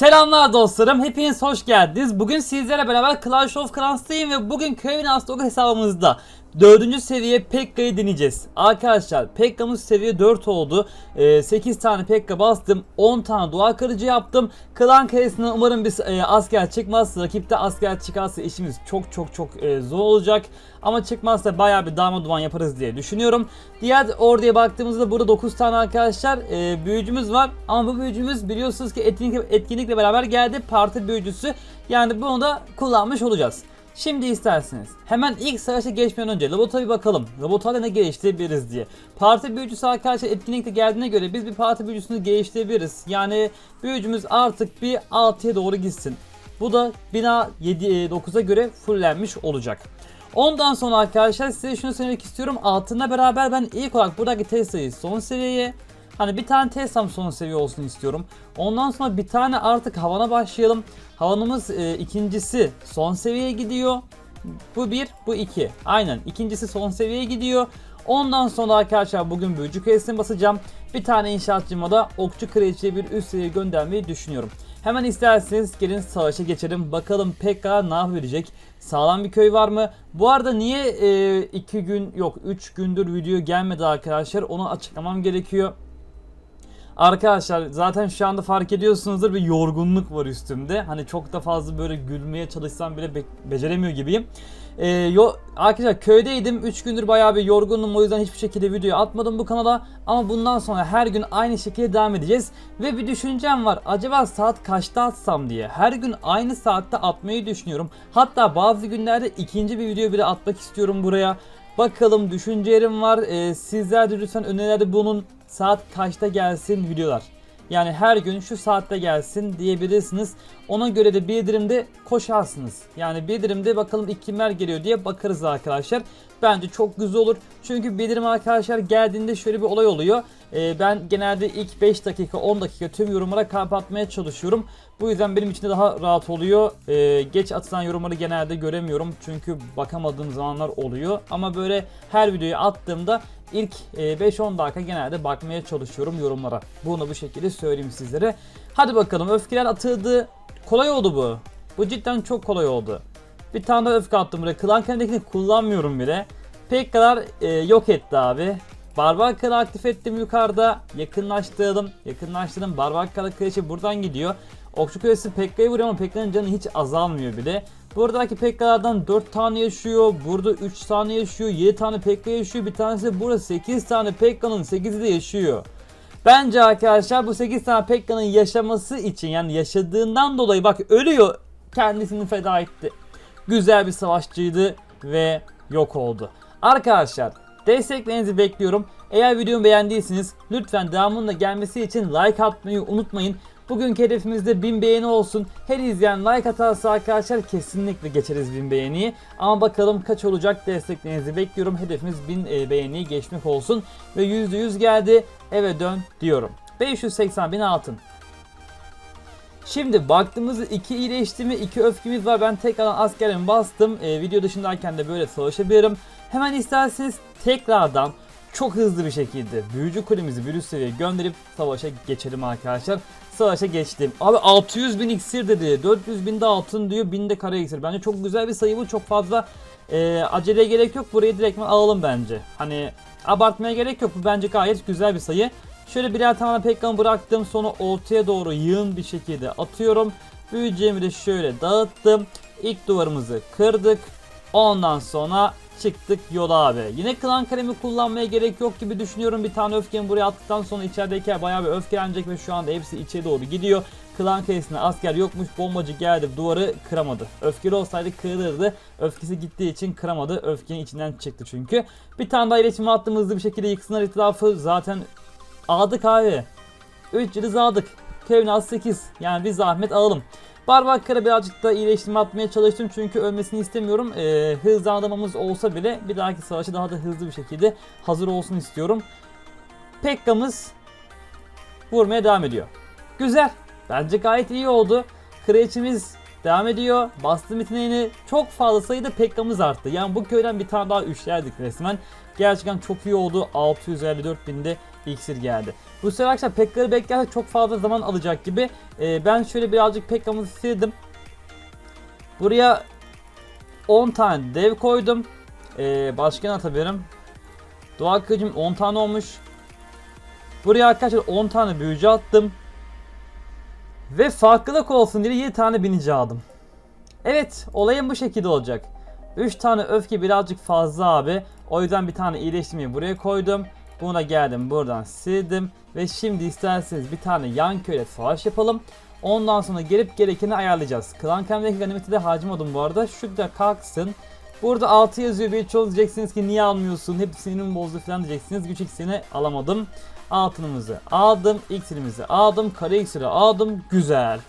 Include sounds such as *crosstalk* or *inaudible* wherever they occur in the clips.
Selamlar dostlarım, hepiniz hoş geldiniz. Bugün sizlerle beraber Clash of Clans'tayım ve bugün Kevin Astok hesabımızda 4. seviye Pekka'yı deneyeceğiz. Arkadaşlar Pekka'mız seviye 4 oldu. Ee, 8 tane Pekka bastım, 10 tane dua kırıcı yaptım. Klan karesinden umarım bir e, asker çıkmaz. Rakipte asker çıkarsa işimiz çok çok çok e, zor olacak. Ama çıkmazsa bayağı bir darma duman yaparız diye düşünüyorum. Diğer orduya baktığımızda burada 9 tane arkadaşlar e, büyücümüz var. Ama bu büyücümüz biliyorsunuz ki etkinlik, etkinlikle beraber geldi. Parti büyücüsü. Yani bunu da kullanmış olacağız. Şimdi isterseniz hemen ilk savaşa geçmeden önce robota bir bakalım. Robotlarla ne geliştirebiliriz diye. Parti büyücüsü arkadaşlar etkinlikte geldiğine göre biz bir parti büyücüsünü geliştirebiliriz. Yani büyücümüz artık bir 6'ya doğru gitsin. Bu da bina 7 9'a göre fullenmiş olacak. Ondan sonra arkadaşlar size şunu söylemek istiyorum. Altınla beraber ben ilk olarak buradaki Tesla'yı son seviyeye Hani bir tane Tesla'm son seviye olsun istiyorum. Ondan sonra bir tane artık havana başlayalım. Havanımız e, ikincisi son seviyeye gidiyor. Bu bir, bu iki. Aynen ikincisi son seviyeye gidiyor. Ondan sonra arkadaşlar bugün büyücü kredisini basacağım. Bir tane inşaatçıma da okçu kraliçeye bir üst seviye göndermeyi düşünüyorum. Hemen isterseniz gelin savaşa geçelim. Bakalım Pekka ne yapabilecek? Sağlam bir köy var mı? Bu arada niye 2 e, gün yok 3 gündür video gelmedi arkadaşlar? Onu açıklamam gerekiyor. Arkadaşlar zaten şu anda fark ediyorsunuzdur bir yorgunluk var üstümde. Hani çok da fazla böyle gülmeye çalışsam bile be- beceremiyor gibiyim. Ee, yo arkadaşlar köydeydim. 3 gündür bayağı bir yorgundum. O yüzden hiçbir şekilde video atmadım bu kanala. Ama bundan sonra her gün aynı şekilde devam edeceğiz. Ve bir düşüncem var. Acaba saat kaçta atsam diye. Her gün aynı saatte atmayı düşünüyorum. Hatta bazı günlerde ikinci bir video bile atmak istiyorum buraya. Bakalım düşüncelerim var. Ee, sizler de lütfen önerilerde bulunun. Saat kaçta gelsin videolar. Yani her gün şu saatte gelsin diyebilirsiniz. Ona göre de bildirimde koşarsınız. Yani bildirimde bakalım ilk kimler geliyor diye bakarız arkadaşlar. Bence çok güzel olur. Çünkü bildirim arkadaşlar geldiğinde şöyle bir olay oluyor. Ee, ben genelde ilk 5 dakika 10 dakika tüm yorumlara kapatmaya çalışıyorum. Bu yüzden benim için de daha rahat oluyor. Ee, geç atılan yorumları genelde göremiyorum. Çünkü bakamadığım zamanlar oluyor. Ama böyle her videoyu attığımda ilk e, 5-10 dakika genelde bakmaya çalışıyorum yorumlara. Bunu bu şekilde söyleyeyim sizlere. Hadi bakalım öfkeler atıldı. Kolay oldu bu. Bu cidden çok kolay oldu. Bir tane daha öfke attım buraya. Klan kendikini kullanmıyorum bile. Pek kadar e, yok etti abi. Barbarkalı aktif ettim yukarıda. Yakınlaştırdım. Yakınlaştırdım. Barbarkalı kılıcı buradan gidiyor. Okçu kulesi Pekka'yı vuruyor ama Pekka'nın canı hiç azalmıyor bile. Buradaki Pekka'lardan 4 tane yaşıyor. Burada 3 tane yaşıyor. 7 tane Pekka yaşıyor. Bir tanesi burada 8 tane Pekka'nın 8'i de yaşıyor. Bence arkadaşlar bu 8 tane Pekka'nın yaşaması için yani yaşadığından dolayı bak ölüyor. Kendisini feda etti. Güzel bir savaşçıydı ve yok oldu. Arkadaşlar desteklerinizi bekliyorum. Eğer videomu beğendiyseniz lütfen devamının da gelmesi için like atmayı unutmayın. Bugünkü hedefimizde 1000 beğeni olsun. Her izleyen like atarsa arkadaşlar kesinlikle geçeriz 1000 beğeniyi. Ama bakalım kaç olacak desteklerinizi bekliyorum. Hedefimiz 1000 e, beğeniyi geçmek olsun. Ve %100 geldi. Eve dön diyorum. 580 bin altın. Şimdi baktığımızda iki iyileştirme, iki öfkemiz var. Ben tekrardan askerimi bastım. Ee, video dışındayken de böyle savaşabilirim. Hemen isterseniz tekrardan çok hızlı bir şekilde büyücü kulemizi bir üst seviyeye gönderip savaşa geçelim arkadaşlar. Savaşa geçtim. Abi 600 bin iksir dedi. 400 bin de altın diyor. 1000 de kara iksir. Bence çok güzel bir sayı bu. Çok fazla e, aceleye gerek yok. Burayı direktmen alalım bence. Hani abartmaya gerek yok. Bu bence gayet güzel bir sayı. Şöyle birer tane Pekkan'ı bıraktım. Sonra ortaya doğru yığın bir şekilde atıyorum. Büyücemi de şöyle dağıttım. İlk duvarımızı kırdık. Ondan sonra çıktık yola abi. Yine klan kalemi kullanmaya gerek yok gibi düşünüyorum. Bir tane öfkemi buraya attıktan sonra içerideki bayağı bir öfkelenecek ve şu anda hepsi içe doğru gidiyor. Klan kalesine asker yokmuş. Bombacı geldi duvarı kıramadı. Öfkeli olsaydı kırılırdı. Öfkesi gittiği için kıramadı. Öfkenin içinden çıktı çünkü. Bir tane daha iletişime attım hızlı bir şekilde yıksınlar etrafı. Zaten aldık abi. 3 yıldız aldık. Kevin 8. Yani bir zahmet alalım. Barbakkara birazcık da iyileştirme atmaya çalıştım çünkü ölmesini istemiyorum. Ee, hızlandırmamız olsa bile bir dahaki savaşa daha da hızlı bir şekilde hazır olsun istiyorum. Pekka'mız vurmaya devam ediyor. Güzel. Bence gayet iyi oldu. Kraliçemiz devam ediyor. Bastım yeteneğini çok fazla sayıda Pekka'mız arttı. Yani bu köyden bir tane daha üçlerdik resmen. Gerçekten çok iyi oldu. 654 binde iksir geldi. Bu sefer arkadaşlar Pekka'yı beklerse çok fazla zaman alacak gibi. Ee, ben şöyle birazcık Pekka'mızı sildim. Buraya 10 tane dev koydum. Ee, başka ne atabilirim? Doğa kılıcım 10 tane olmuş. Buraya arkadaşlar 10 tane büyücü attım. Ve farklılık olsun diye 7 tane binici aldım. Evet olayım bu şekilde olacak. 3 tane öfke birazcık fazla abi. O yüzden bir tane iyileştirmeyi buraya koydum. Buna geldim buradan sildim. Ve şimdi isterseniz bir tane yan köyle savaş yapalım. Ondan sonra gelip gerekeni ayarlayacağız. Klan Kem'deki ganimeti de harcamadım bu arada. Şurada kalksın. Burada 6 yazıyor bir çoğu diyeceksiniz ki niye almıyorsun hep sinirim bozdu falan diyeceksiniz. Güç iksirini alamadım. Altınımızı aldım, iksirimizi aldım, kare iksiri aldım. Güzel.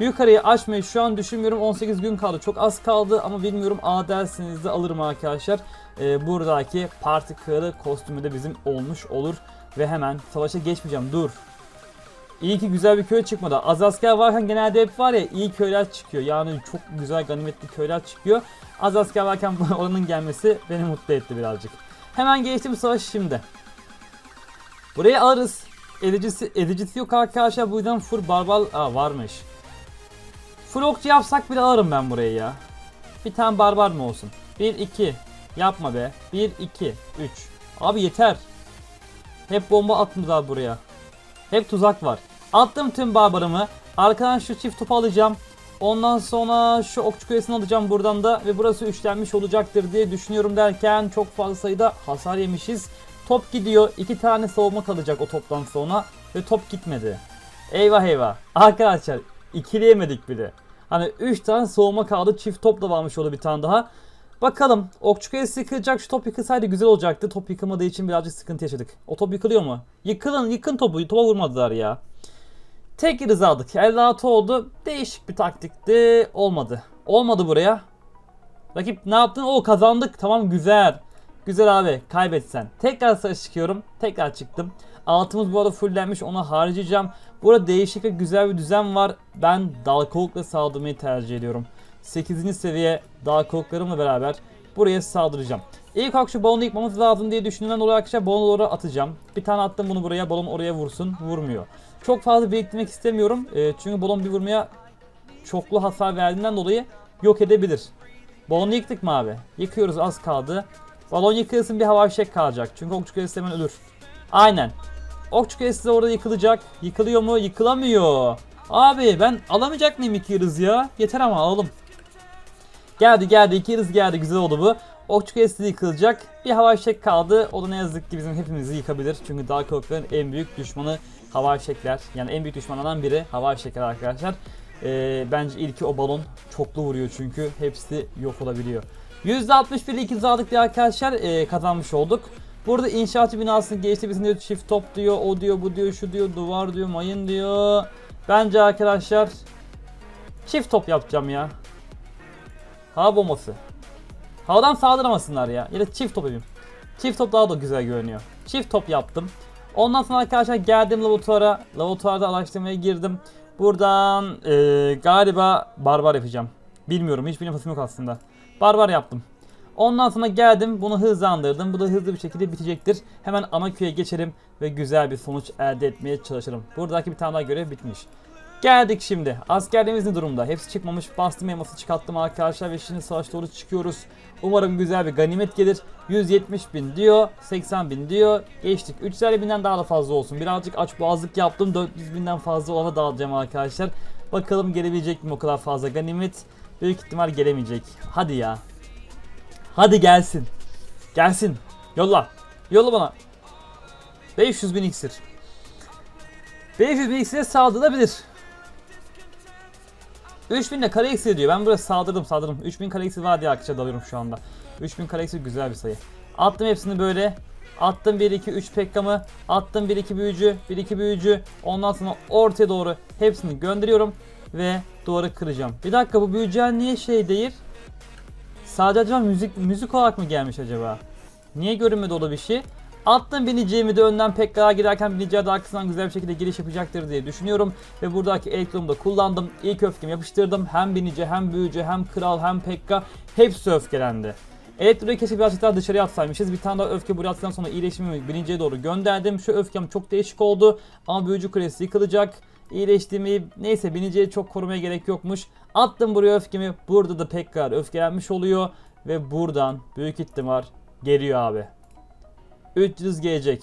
Büyük arayı açmayı şu an düşünmüyorum. 18 gün kaldı. Çok az kaldı ama bilmiyorum A derseniz de alırım arkadaşlar. Ee, buradaki parti kralı kostümü de bizim olmuş olur. Ve hemen savaşa geçmeyeceğim. Dur. İyi ki güzel bir köy çıkmadı. Az asker varken genelde hep var ya iyi köyler çıkıyor. Yani çok güzel ganimetli köyler çıkıyor. Az asker varken *laughs* oranın gelmesi beni mutlu etti birazcık. Hemen geçtim savaş şimdi. Burayı alırız. Edicisi, edicisi yok arkadaşlar. Bu yüzden full barbar Aa, varmış. Full okçu yapsak bile alırım ben burayı ya. Bir tane barbar mı olsun? 1 2 yapma be. 1 2 3. Abi yeter. Hep bomba abi buraya. Hep tuzak var. Attım tüm barbarımı. Arkadan şu çift topu alacağım. Ondan sonra şu okçu kulesini alacağım buradan da ve burası üçlenmiş olacaktır diye düşünüyorum derken çok fazla sayıda hasar yemişiz. Top gidiyor. iki tane savunma kalacak o toptan sonra ve top gitmedi. Eyvah eyvah. Arkadaşlar ikileyemedik bile. Hani 3 tane soğuma kaldı. Çift top da varmış orada bir tane daha. Bakalım. Okçu kalesi yıkılacak. Şu top yıkılsaydı güzel olacaktı. Top yıkılmadığı için birazcık sıkıntı yaşadık. O top yıkılıyor mu? Yıkılın. Yıkın topu. Topa vurmadılar ya. Tek yıldız aldık. 56 oldu. Değişik bir taktikti. Olmadı. Olmadı buraya. Rakip ne yaptın? O kazandık. Tamam güzel. Güzel abi. Kaybetsen. Tekrar savaş çıkıyorum. Tekrar çıktım. Altımız bu arada fullenmiş. Onu harcayacağım. Burada değişik ve güzel bir düzen var. Ben dal kovukla saldırmayı tercih ediyorum. 8. seviye dal kovuklarımla beraber buraya saldıracağım. İlk şu balonu yıkmamız lazım diye düşündüğümden dolayı arkadaşlar balonu oraya atacağım. Bir tane attım bunu buraya balon oraya vursun. Vurmuyor. Çok fazla biriktirmek istemiyorum. E, çünkü balon bir vurmaya çoklu hasar verdiğinden dolayı yok edebilir. Balonu yıktık mı abi? Yıkıyoruz az kaldı. Balon yıkılsın bir hava fişek kalacak. Çünkü okçu kalesi hemen ölür. Aynen. Okçu kalesi de orada yıkılacak. Yıkılıyor mu? Yıkılamıyor. Abi ben alamayacak mıyım iki yıldız ya? Yeter ama alalım. Geldi geldi iki yıldız geldi güzel oldu bu. Okçu kalesi de yıkılacak. Bir hava fişek kaldı. O da ne yazık ki bizim hepimizi yıkabilir. Çünkü Dark Oak'ların en büyük düşmanı hava fişekler. Yani en büyük düşmanlardan biri hava fişekler arkadaşlar. Ee, bence ilki o balon çoklu vuruyor çünkü hepsi yok olabiliyor. %61 2 aldık diye arkadaşlar e, kazanmış olduk. Burada inşaatçı binasını geçti bizim diyor çift top diyor, o diyor, bu diyor, şu diyor, duvar diyor, mayın diyor. Bence arkadaşlar çift top yapacağım ya. Hava bombası. Havadan saldıramasınlar ya. Ya da çift top yapayım. Çift top daha da güzel görünüyor. Çift top yaptım. Ondan sonra arkadaşlar geldim laboratuvara. Laboratuvarda araştırmaya girdim. Buradan e, galiba barbar yapacağım. Bilmiyorum hiçbir nefesim yok aslında. Barbar yaptım. Ondan sonra geldim bunu hızlandırdım. Bu da hızlı bir şekilde bitecektir. Hemen ana köye geçelim ve güzel bir sonuç elde etmeye çalışırım. Buradaki bir tane daha görev bitmiş. Geldik şimdi. Askerlerimiz ne durumda? Hepsi çıkmamış. Bastım elması çıkarttım arkadaşlar ve şimdi savaş doğru çıkıyoruz. Umarım güzel bir ganimet gelir. 170 bin diyor. 80 bin diyor. Geçtik. 350 binden daha da fazla olsun. Birazcık aç boğazlık yaptım. 400 binden fazla olana dağıtacağım arkadaşlar. Bakalım gelebilecek mi o kadar fazla ganimet? Büyük ihtimal gelemeyecek. Hadi ya. Hadi gelsin. Gelsin. Yolla. Yolla bana. 500 bin iksir. 500 bin iksire saldırılabilir. 3000 de kare iksir diyor. Ben buraya saldırdım saldırdım. 3000 kare iksir var diye arkadaşlar dalıyorum şu anda. 3000 kare iksir güzel bir sayı. Attım hepsini böyle. Attım 1 2 3 pekkamı. Attım 1 2 büyücü, 1 2 büyücü. Ondan sonra ortaya doğru hepsini gönderiyorum ve duvarı kıracağım. Bir dakika bu büyücüler niye şey değil? Sadece acaba müzik müzik olarak mı gelmiş acaba? Niye görünmedi o bir şey? Attım bineceğimi de önden Pekka'ya girerken bineceği de arkasından güzel bir şekilde giriş yapacaktır diye düşünüyorum. Ve buradaki elektromu da kullandım. İlk öfkemi yapıştırdım. Hem binici hem büyücü hem kral hem Pekka hepsi öfkelendi. Elektroyu keşke birazcık daha dışarıya atsaymışız. Bir tane daha öfke buraya attıktan sonra iyileşmemi birinciye doğru gönderdim. Şu öfkem çok değişik oldu. Ama büyücü kulesi yıkılacak. İyileştiğimi neyse biniciye çok korumaya gerek yokmuş. Attım buraya öfkemi. Burada da Pekkar öfkelenmiş oluyor. Ve buradan büyük ihtimal geliyor abi. 300 gelecek.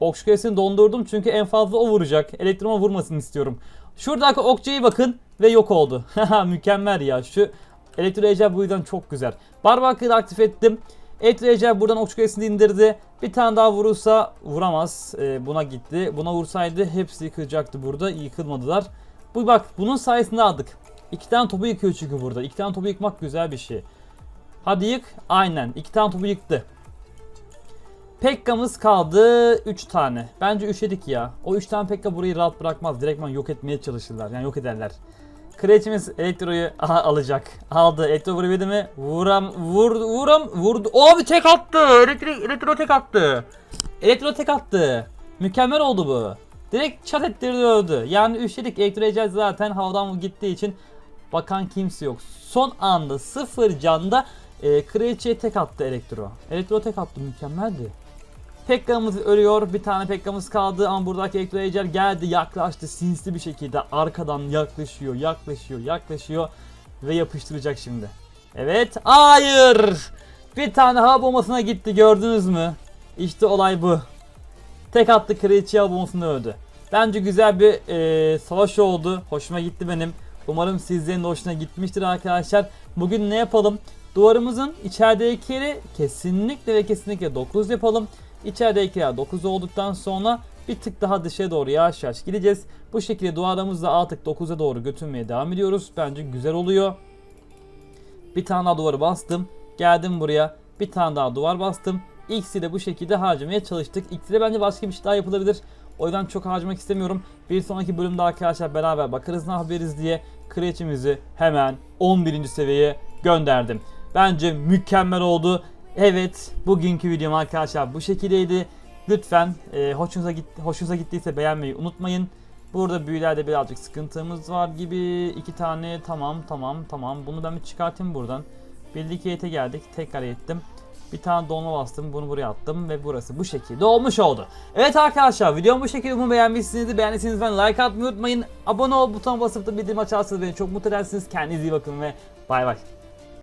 Okçu kulesini dondurdum çünkü en fazla o vuracak. Elektroma vurmasını istiyorum. Şuradaki okçuya bakın ve yok oldu. *laughs* Mükemmel ya. Şu elektro bu yüzden çok güzel. Barbakır'ı aktif ettim. Ejder buradan okçu kulesini indirdi. Bir tane daha vurursa vuramaz. Ee, buna gitti. Buna vursaydı hepsi yıkılacaktı burada. Yıkılmadılar. Bu bak bunun sayesinde aldık. İki tane topu yıkıyor çünkü burada. İki tane topu yıkmak güzel bir şey. Hadi yık. Aynen. İki tane topu yıktı. Pekka'mız kaldı 3 tane. Bence üşedik ya. O 3 tane Pekka burayı rahat bırakmaz. Direktman yok etmeye çalışırlar. Yani yok ederler. Kraliçemiz elektroyu aha, alacak. Aldı. Elektro vurabildi mi? Vuram, vur, vuram, vurdu. Abi tek attı. Elektro, elektro tek attı. Elektro tek attı. Mükemmel oldu bu. Direkt çat ettirdi öldü. Yani üşedik. Elektro ecel zaten havadan gittiği için bakan kimse yok. Son anda sıfır canda e, kraliçeye tek attı elektro. Elektro tek attı mükemmeldi. Pekka'mız ölüyor. Bir tane Pekka'mız kaldı ama buradaki Elektro Ejder geldi yaklaştı sinsi bir şekilde arkadan yaklaşıyor yaklaşıyor yaklaşıyor ve yapıştıracak şimdi. Evet hayır bir tane hava bombasına gitti gördünüz mü? İşte olay bu. Tek attı kraliçe hava bombasını öldü. Bence güzel bir e, savaş oldu. Hoşuma gitti benim. Umarım sizlerin de hoşuna gitmiştir arkadaşlar. Bugün ne yapalım? Duvarımızın içerideki yeri kesinlikle ve kesinlikle 9 yapalım. İçerideki yer 9 olduktan sonra bir tık daha dışa doğru yavaş yavaş gideceğiz. Bu şekilde duvarımızı da artık 9'a doğru götürmeye devam ediyoruz. Bence güzel oluyor. Bir tane daha duvarı bastım. Geldim buraya. Bir tane daha duvar bastım. X'i de bu şekilde harcamaya çalıştık. X'de bence başka bir şey daha yapılabilir. O yüzden çok harcamak istemiyorum. Bir sonraki bölümde arkadaşlar beraber bakarız ne yapabiliriz diye kraliçemizi hemen 11. seviyeye gönderdim. Bence mükemmel oldu. Evet bugünkü videom arkadaşlar bu şekildeydi. Lütfen e, hoşunuza, git, hoşunuza gittiyse beğenmeyi unutmayın. Burada büyülerde birazcık sıkıntımız var gibi. iki tane tamam tamam tamam. Bunu ben bir çıkartayım buradan. Birlik heyete geldik. Tekrar ettim. Bir tane dolma bastım. Bunu buraya attım ve burası bu şekilde olmuş oldu. Evet arkadaşlar videom bu şekilde umarım beğenmişsinizdir. Beğendiyseniz ben like atmayı unutmayın. Abone ol butonuna basıp da bildirim açarsanız beni çok mutlu edersiniz. Kendinize iyi bakın ve bay bay.